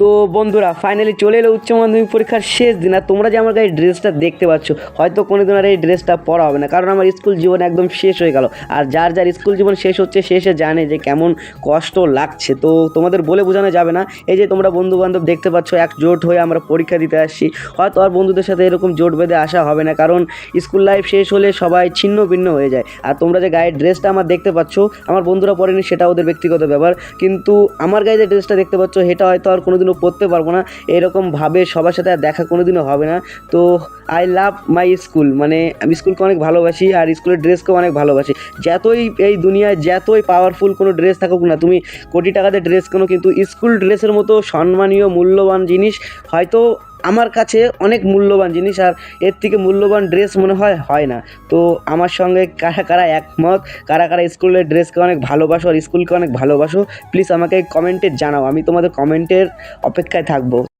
তো বন্ধুরা ফাইনালি চলে এলো উচ্চ মাধ্যমিক পরীক্ষার শেষ দিন। আর তোমরা যে আমার গায়ে ড্রেসটা দেখতে পাচ্ছ, হয়তো কোনোদিন আর এই ড্রেসটা পরা হবে না, কারণ আমার স্কুল জীবন একদম শেষ হয়ে গেল। আর যার যার স্কুল জীবন শেষ হচ্ছে শেষে জানে যে কেমন কষ্ট লাগছে। তো তোমাদের বলে বোঝানো যাবে না। এই যে তোমরা বন্ধু বান্ধব দেখতে পাচ্ছ, এক জোট হয়ে আমরা পরীক্ষা দিতে আসছি। হয়তো আর বন্ধুদের সাথে এরকম জোট বেঁধে আসা হবে না, কারণ স্কুল লাইফ শেষ হলে সবাই ছিন্ন ভিন্ন হয়ে যায়। আর তোমরা যে গায়ের ড্রেসটা আমার দেখতে পাচ্ছ, আমার বন্ধুরা পরেনি, সেটা ওদের ব্যক্তিগত ব্যাপার। কিন্তু আমার গায়ে যে ড্রেসটা দেখতে পাচ্ছ, সেটা হয়তো আর কোনোদিনও পড়তে পারব না। এরকমভাবে সবার সাথে আর দেখা কোনোদিনও হবে না। তো আই লাভ মাই স্কুল মানে আমি স্কুলকে অনেক ভালোবাসি আর স্কুলের ড্রেসকেও অনেক ভালোবাসি। যতই এই দুনিয়ায় যতই পাওয়ারফুল কোনো ড্রেস থাকুক না, তুমি কোটি টাকাতে ড্রেস কেনো, কিন্তু স্কুল ড্রেসের মতো সম্মানীয়, মূল্যবান জিনিস হয়তো আমার কাছে অনেক মূল্যবান জিনিস আর এর থেকে মূল্যবান ড্রেস মনে হয় হয় না। তো আমার সঙ্গে কারা কারা একমত, কারা কারা স্কুলের ড্রেসকে অনেক ভালোবাসো আর স্কুলকে অনেক ভালোবাসো প্লিজ আমাকে কমেন্টে জানাও। আমি তোমাদের কমেন্টের অপেক্ষায় থাকব।